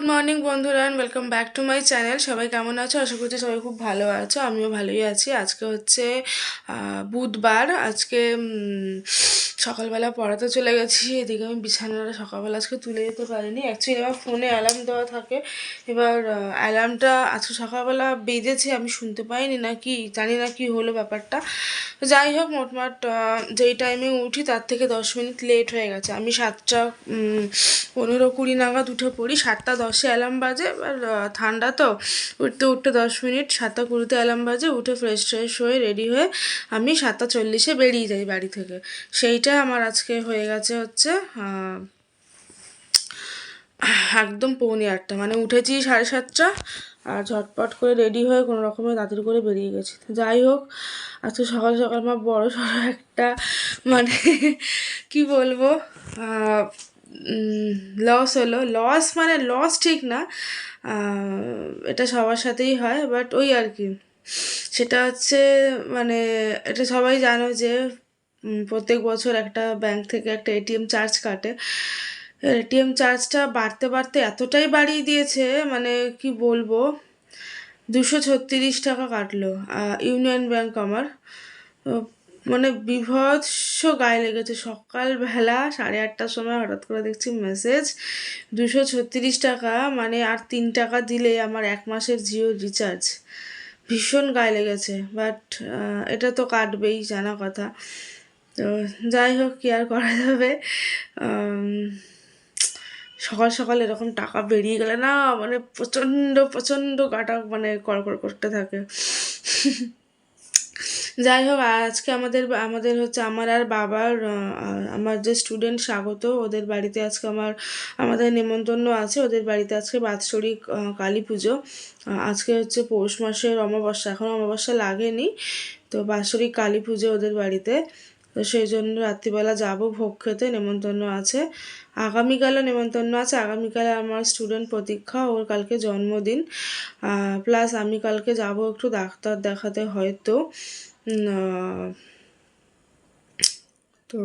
Good morning বন্ধুরা and welcome back to my channel সবাই কেমন আছো? আশা করছি সবাই খুব ভালো আছো, আমিও ভালোই আছি। আজকে হচ্ছে বুধবার। আজকে সকালবেলা পড়াতে চলে গেছি। এদিকে আমি বিছানাটা সকালবেলা আজকে তুলে যেতে পারিনি। অ্যাকচুয়ালি আমার ফোনে অ্যালার্ম দেওয়া থাকে। এবার অ্যালার্মটা আজকে সকালবেলা বেজেছে, আমি শুনতে পাইনি না কি, জানি না কি হলো ব্যাপারটা। যাই হোক, মোটমাট যেই টাইমে উঠি, তার থেকে দশ মিনিট লেট হয়ে গেছে। আমি সাতটা পনেরো কুড়ি নাগাদ উঠে পড়ি। সাতটা দশে অ্যালার্ম বাজে, এবার ঠান্ডা তো, উঠতে উঠতে দশ মিনিট, সাতটা কুড়িতে অ্যালার্ম বাজে, উঠে ফ্রেশ ট্রেশ হয়ে রেডি হয়ে আমি সাতটা চল্লিশে বেরিয়ে যাই বাড়ি থেকে। সেইটা আমার আজকে হয়ে গেছে হচ্ছে একদম পৌনে আটটা মানে উঠেছি সাড়ে সাতটা, আর ঝটপট করে রেডি হয়ে কোনো রকমের তাড়াতাড়ি করে বেরিয়ে গেছি। যাই হোক, আজকে সকাল সকাল আমার বড় সড়ো একটা মানে কি বলব লস হলো। লস মানে লস ঠিক না এটা সবার সাথেই হয় বাট ওই আর কি। সেটা হচ্ছে মানে এটা সবাই জানো যে প্রত্যেক বছর একটা ব্যাংক থেকে একটা এটিএম চার্জ কাটে। এটিএম চার্জটা বাড়তে বাড়তে এতটাই বাড়িয়ে দিয়েছে মানে কি বলব, দুশো ছত্রিশ টাকা কাটলো ইউনিয়ন ব্যাংক আমার। মানে বিভৎস গায়ে লেগেছে। সকালবেলা সাড়ে আটটার সময় হঠাৎ করে দেখছি মেসেজ দুশো ছত্রিশ টাকা মানে আর তিন টাকা দিলে আমার এক মাসের জিও রিচার্জ ভীষণ গায়ে লেগেছে। বাট এটা তো কাটবেই, জানা কথা। তো যাই হোক, কি আর করা যাবে? সকাল সকাল এরকম টাকা বেরিয়ে গেলে না মানে প্রচণ্ড প্রচণ্ড গাটা মানে কড়কড় করতে থাকে। যাই হোক আজকে আমাদের আমাদের হচ্ছে আমার আর বাবার আমার যে স্টুডেন্ট স্বাগত, ওদের বাড়িতে আজকে আমার, আমাদের নেমন্তন্ন আছে। ওদের বাড়িতে আজকে বাৎসরিক কালী পুজো। আজকে হচ্ছে পৌষ মাসের অমাবস্যা। এখন অমাবস্যা লাগেনি, তো বাৎসরিক কালী পুজো ওদের বাড়িতে। তো সেই জন্য রাত্রিবেলা যাব, ভোগ খেতে নেমন্তন্ন আছে। আগামীকালও নেমন্তন্ন আছে। আগামীকালে আমার স্টুডেন্ট প্রতীক্ষা, ওর কালকে জন্মদিন। প্লাস আমি কালকে যাব একটু ডাক্তার দেখাতে হয়তো। তো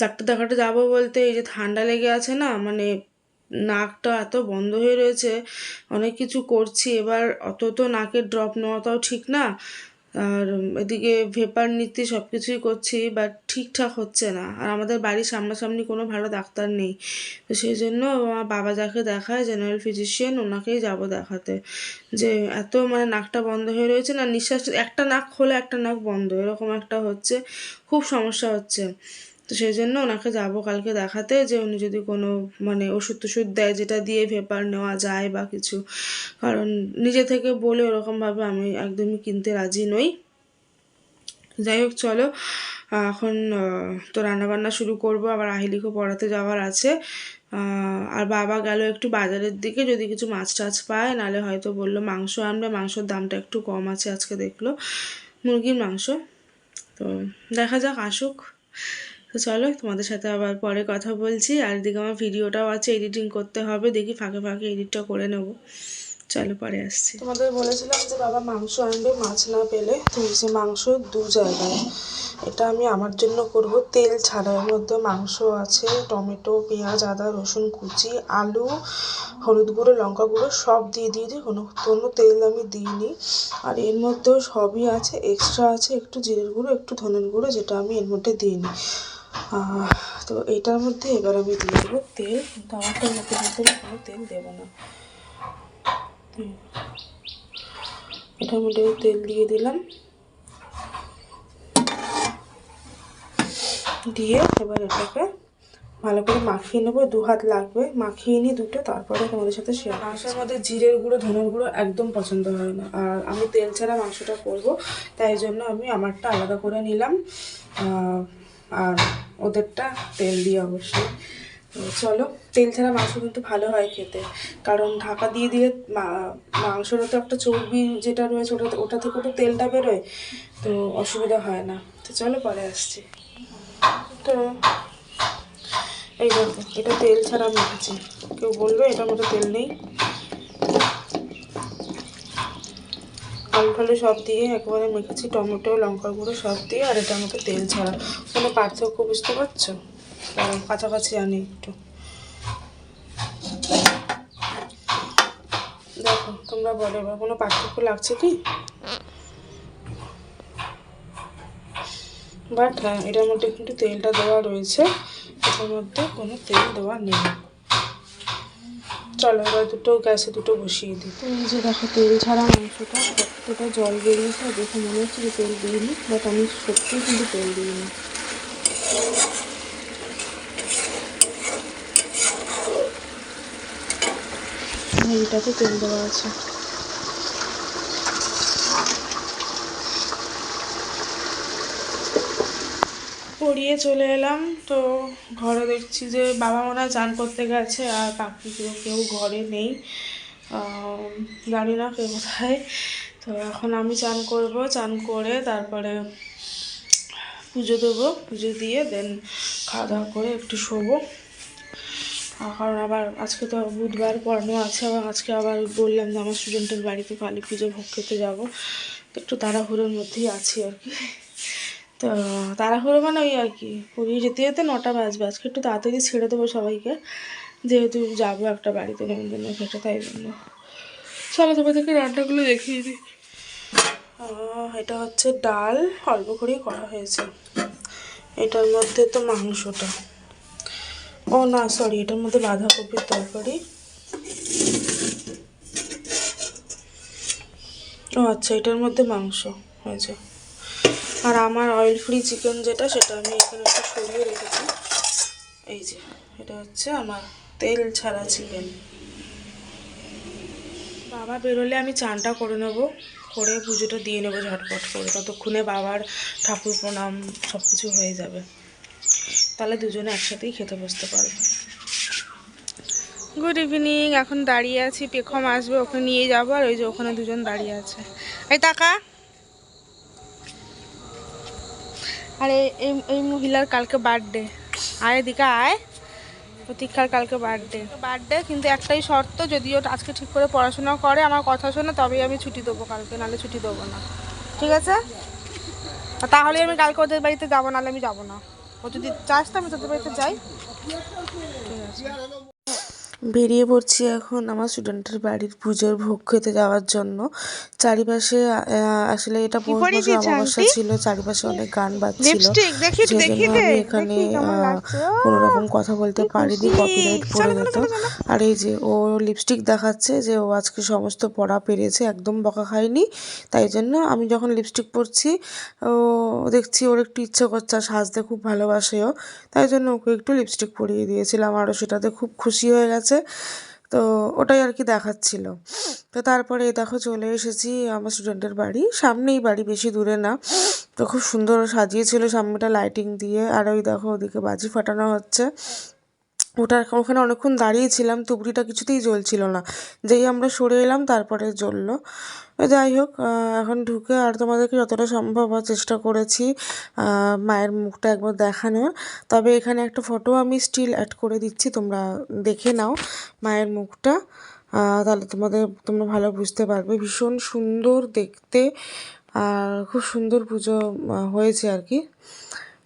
ডাক্তার দেখাতে যাব বলতে এই যে ঠান্ডা লেগে আছে না মানে নাকটা এত বন্ধ হয়ে রয়েছে, অনেক কিছু করছি, এবার অত তো নাকের ড্রপ নেওয়াটাও ঠিক না আর এদিকে ভেপার নিতে সব কিছুই করছি বাট ঠিকঠাক হচ্ছে না। আর আমাদের বাড়ির সামনাসামনি কোনো ভালো ডাক্তার নেই। তো সেই জন্য আমার বাবা যাকে দেখায় জেনারেল ফিজিশিয়ান ওনাকেই যাব দেখাতে। যে এত মানে নাকটা বন্ধ হয়ে রয়েছে না, নিঃশ্বাস, একটা নাক খোলা, একটা নাক বন্ধ, এরকম একটা হচ্ছে। খুব সমস্যা হচ্ছে। তো সেই জন্য ওনাকে যাব কালকে দেখাতে যে উনি যদি কোনো মানে ওষুধ টষুধ দেয় যেটা দিয়ে ভেপার নেওয়া যায় বা কিছু। কারণ নিজে থেকে বলে ওরকমভাবে আমি একদমই কিনতে রাজি নই। যাই হোক, চলো, এখন তো রান্নাবান্না শুরু করব। আবার আহিলিকে পড়াতে যাওয়ার আছে। আর বাবা গেল একটু বাজারের দিকে, যদি কিছু মাছ টাছ পায়, নালে হয়তো বলল মাংস আনবে। মাংসর দামটা একটু কম আছে আজকে দেখল। মুরগির মাংস। তো দেখা যাক, আসুক। তো চলো তোমাদের সাথে আবার পরে কথা বলছি। আর এদিকে আমার ভিডিওটাও আছে এডিটিং করতে হবে। দেখি ফাঁকে ফাঁকে এডিটটা করে নেব। চলো পরে আসছি। তোমাদের বলেছিলাম যে বাবা মাংস আনবে, মাছ না পেলে। তো সে মাংস দু জায়গায়। এটা আমি আমার জন্য করব। তেল ছাড়া এর মধ্যে মাংস আছে, টমেটো, পেঁয়াজ, আদা, রসুন, কুচি, আলু, হলুদ গুঁড়ো, লঙ্কা গুঁড়ো, সব দিয়ে দিয়েছি কোনো কোনো তেল আমি দিইনি। আর এর মধ্যেও সবই আছে এক্সট্রা আছে, একটু জিরের গুঁড়ো, একটু ধনের গুঁড়ো যেটা আমি এর মধ্যে দিইনি। তো এটার মধ্যে এবার আমি দিয়ে দেবো তেল, কিন্তু আমারটার মধ্যে আমি কোনো তেল দেবো না। এটার মধ্যে তেল দিয়ে দিলাম। দিয়ে এবার এটাকে ভালো করে মাখিয়ে নেব, দু হাত লাগবে। মাখিয়ে নিই দুটো, তারপরে তোমাদের সাথে শেয়ার মাংসের মধ্যে জিরের গুঁড়ো, ধনের গুঁড়ো একদম পছন্দ হয় না। আর আমি তেল ছাড়া মাংসটা করব, তাই জন্য আমি আমারটা আলাদা করে নিলাম। আর ওদেরটা তেল দিয়ে অবশ্যই। চলো, তেল ছাড়া মাংস কিন্তু ভালো হয় খেতে। কারণ ঢাকা দিয়ে দিয়ে মাংসেরও তো একটা চর্বি যেটা রয়েছে, ওটা ওটা থেকে তো তেলটা বেরোয়, তো অসুবিধা হয় না। তো চলো পরে আসছি। তো এই এটা তেল ছাড়া মেখেছি কেউ বলবে এটার মধ্যে তেল নেই? আলু ফালু সব দিয়ে একবারে মেখেছি, টমেটো লঙ্কা গুঁড়ো সব দিয়ে, আর এটার মধ্যে তেল ছাড়া। কোনো পার্থক্য বুঝতে পারছ? কাছাকাছি আনি একটু। দেখো, তোমরা বলো এবার, কোনো পার্থক্য লাগছে কি? বাট হ্যাঁ এটার মধ্যে কিন্তু তেলটা দেওয়া রয়েছে, এটার মধ্যে কোনো তেল দেওয়া নেই। চলো এবার দুটো গ্যাসে দুটো বসিয়ে দিই। তো এই যে দেখো, তেল ছাড়া মাংসটা কতটা জল বেরিয়েছে দেখে মনে হচ্ছে যে তেল দিইনি বাট আমি সত্যি কিন্তু তেল দিইনি। এটাতে তেল দেওয়া আছে। পড়িয়ে চলে এলাম। তো ঘরে দেখছি যে বাবা হয় চান করতে গেছে আর কাকি কেউ কেউ ঘরে নেই। জানি না কে কোথায়। তো এখন আমি চান করব। চান করে তারপরে পুজো দেবো। পুজো দিয়ে দেন খাওয়া দাওয়া করে একটু শোবো। কারণ আবার আজকে তো বুধবার পড়ানো আছে আবার আজকে আবার বললাম যে আমার স্টুডেন্টের বাড়িতে কালী পুজো ভোগ খেতে যাব। একটু তাড়াহুড়োর মধ্যেই আছি আর কি। তো তাড়াহুড়ো মানে ওই আর কি। পুরী যেতে যেতে নটা বাজবে। আজকে একটু তাড়াতাড়ি ছেড়ে দেবো সবাইকে। যেহেতু যাব একটা বাড়িতে নেমন্তন্ন খেতে তাই জন্য। চলো তবে থেকে রান্নাগুলো দেখিয়ে দিই। এটা হচ্ছে ডাল। অল্প করেই করা হয়েছে। এটার মধ্যে তো মাংসটা। ও না সরি এটার মধ্যে বাঁধাকপির তরকারি। ও আচ্ছা এটার মধ্যে মাংস হয়েছে। আর আমার অয়েল ফ্রি চিকেন যেটা, সেটা আমি এখানে একটু সরিয়ে রেখেছি। এই যে, এটা হচ্ছে আমার তেল ছাড়া চিকেন বাবা বেরোলে আমি চানটা করে নেব, করে পুজোটা দিয়ে নেব ঝটপট করে। ততক্ষণে বাবার ঠাকুর প্রণাম সব কিছু হয়ে যাবে। তাহলে দুজনে একসাথেই খেতে বসতে পারব। গুড ইভিনিং এখন দাঁড়িয়ে আছি, পেখম আসবে ওখানে নিয়ে যাব, আর ওই যে ওখানে দুজন দাঁড়িয়ে আছে। এই টাকা আরে, এই এই মহিলার কালকে বার্থডে আয় এদিকে আয়, প্রতীক্ষার কালকে বার্থডে বার্থডে কিন্তু একটাই শর্ত, যদিও আজকে ঠিক করে পড়াশোনা করে, আমার কথা শোনে, তবেই আমি ছুটি দেবো কালকে, নাহলে ছুটি দেবো না। ঠিক আছে? তাহলে আমি কালকে ওদের বাড়িতে যাব, নাহলে আমি যাব না। ও যদি চাস তো আমি তোদের বাড়িতে যাই। ঠিক আছে। বেরিয়ে পড়ছি এখন আমার স্টুডেন্টের বাড়ির পুজোর ভোগ খেতে যাওয়ার জন্য। চারিপাশে আসলে এটা পৌষ মাসের অমাবস্যা ছিল চারিপাশে অনেক গান বাজছিল। সেজন্য আমি এখানে কোনো রকম কথা বলতে পারিনি কপিরাইট পড়ে যেত আর এই যে ও লিপস্টিক দেখাচ্ছে যে ও আজকে সমস্ত পড়া পেরেছে একদম বকা খায়নি। তাই জন্য আমি যখন লিপস্টিক পরছি ও দেখছি ওর একটু ইচ্ছে করছে আর সাজতে খুব ভালোবাসে ও। তাই জন্য ওকে একটু লিপস্টিক পরিয়ে দিয়েছিলাম আরও সেটাতে খুব খুশি হয়ে গেছে। তো ওটাই আর কি দেখাচ্ছিল। তো তারপরে দেখো চলে এসেছি আমার স্টুডেন্টের বাড়ি। সামনেই বাড়ি, বেশি দূরে না। তো খুব সুন্দর সাজিয়েছিল সামনেটা লাইটিং দিয়ে। আর ওই দেখো ওদিকে বাজি ফাটানো হচ্ছে। ওটা ওখানে অনেকক্ষণ দাঁড়িয়েছিলাম তুবড়িটা কিছুতেই জ্বলছিল না। যেই আমরা সরে এলাম, তারপরে জ্বললো। যাই হোক এখন ঢুকে আর তোমাদেরকে যতটা সম্ভব আর চেষ্টা করেছি মায়ের মুখটা একবার দেখানোর। তবে এখানে একটা ফটো আমি স্টিল অ্যাড করে দিচ্ছি, তোমরা দেখে নাও মায়ের মুখটা। তাহলে তোমাদের, তোমরা ভালো বুঝতে পারবে। ভীষণ সুন্দর দেখতে, আর খুব সুন্দর পুজো হয়েছে আর কি।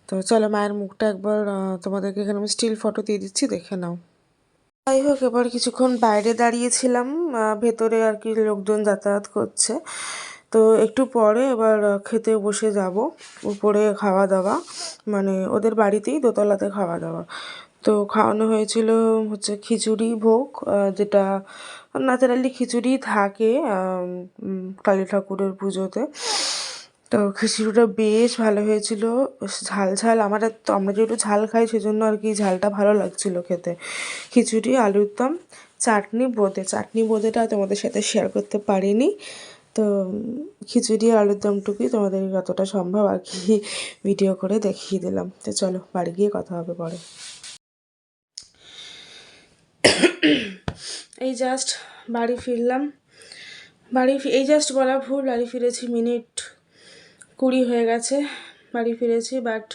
তো চলো মায়ের মুখটা একবার তোমাদেরকে এখানে আমি স্টিল ফটো দিয়ে দিচ্ছি, দেখে নাও। যাই হোক এবার কিছুক্ষণ বাইরে দাঁড়িয়েছিলাম ভেতরে আর কি লোকজন যাতায়াত করছে। তো একটু পরে এবার খেতে বসে যাব, উপরে খাওয়া দাওয়া মানে ওদের বাড়িতেই দোতলাতে খাওয়া দাওয়া তো খাওয়ানো হয়েছিল হচ্ছে খিচুড়ি ভোগ যেটা ন্যাচারালি খিচুড়ি থাকে কালী ঠাকুরের পুজোতে। তো খিচুড়িটা বেশ ভালো হয়েছিল। ঝাল ঝাল আমার তো আমরা যেহেতু ঝাল খাই, সেজন্য আর কি ঝালটা ভালো লাগছিল খেতে। খিচুড়ি, আলুর দম, চাটনি, বোঁদে। চাটনি, বোঁদেটা তোমাদের সাথে শেয়ার করতে পারিনি। তো খিচুড়ি, আলুর দমটুকুই তোমাদের যতটা সম্ভব আর কি ভিডিও করে দেখিয়ে দিলাম। তো চলো, বাড়ি গিয়ে কথা হবে পরে। এই জাস্ট বাড়ি ফিরলাম। বাড়ি এই জাস্ট বলা ভুল, বাড়ি ফিরেছি মিনিট কুড়ি হয়ে গেছে, বাড়ি ফিরেছি বাট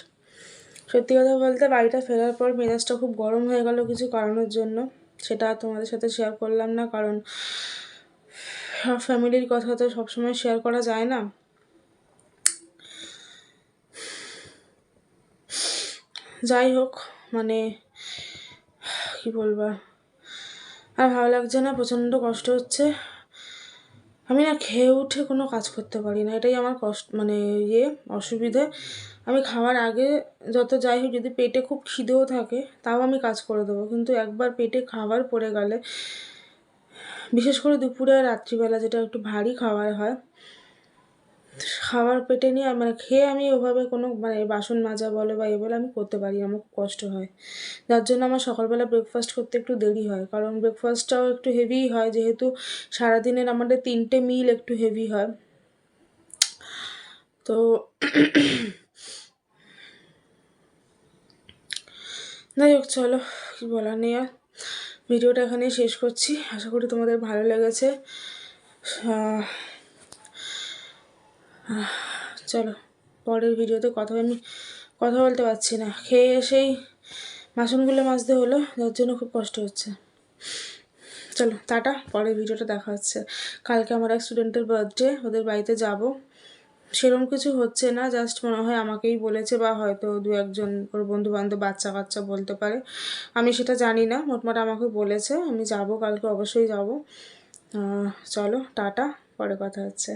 সত্যি কথা বলতে বাড়িটা ফেরার পর মেজাজটা খুব গরম হয়ে গেল কিছু কারণের জন্য সেটা তোমাদের সাথে শেয়ার করলাম না, কারণ সব ফ্যামিলির কথা তো সবসময় শেয়ার করা যায় না যাই হোক মানে কি বলব? আর ভালো লাগছে না, প্রচণ্ড কষ্ট হচ্ছে আমি না খেয়ে উঠে কোনো কাজ করতে পারি না, এটাই আমার কষ্ট মানে ইয়ে অসুবিধে। আমি খাওয়ার আগে যত যাই হোক, যদি পেটে খুব খিদেও থাকে, তাও আমি কাজ করে দেবো। কিন্তু একবার পেটে খাবার পড়ে গেলে, বিশেষ করে দুপুরে আর রাত্রিবেলা যেটা একটু ভারী খাবার হয় খাবার পেটে নিয়ে মানে খেয়ে আমি ওভাবে কোনো মানে বাসন মাজা বলো বা এ বলে আমি করতে পারি আমার কষ্ট হয়। যার জন্য আমার সকালবেলা ব্রেকফাস্ট করতে একটু দেরি হয়। কারণ ব্রেকফাস্টটাও একটু হেভিই হয়, যেহেতু সারাদিনের আমাদের তিনটে মিল একটু হেভি হয়। তো যাই হোক, চলো কী বলার নেই আর। ভিডিওটা এখানেই শেষ করছি। আশা করি তোমাদের ভালো লেগেছে। চলো, পরের ভিডিওতে কথা আমি কথা বলতে পারছি না। খেয়ে এসেই বাসনগুলো মাজতে হলো, যার জন্য খুব কষ্ট হচ্ছে। চলো, টাটা, পরের ভিডিওটা দেখা হচ্ছে। কালকে আমার এক স্টুডেন্টের বার্থডে ওদের বাড়িতে যাব। সেরকম কিছু হচ্ছে না জাস্ট মনে হয় আমাকেই বলেছে বা হয়তো দু একজন ওর বন্ধু বান্ধব বাচ্চা কাচ্চা বলতে পারে। আমি সেটা জানি না, মোটমাট আমাকে বলেছে। আমি যাব, কালকে অবশ্যই যাব। চলো, টাটা, পরে কথা হচ্ছে।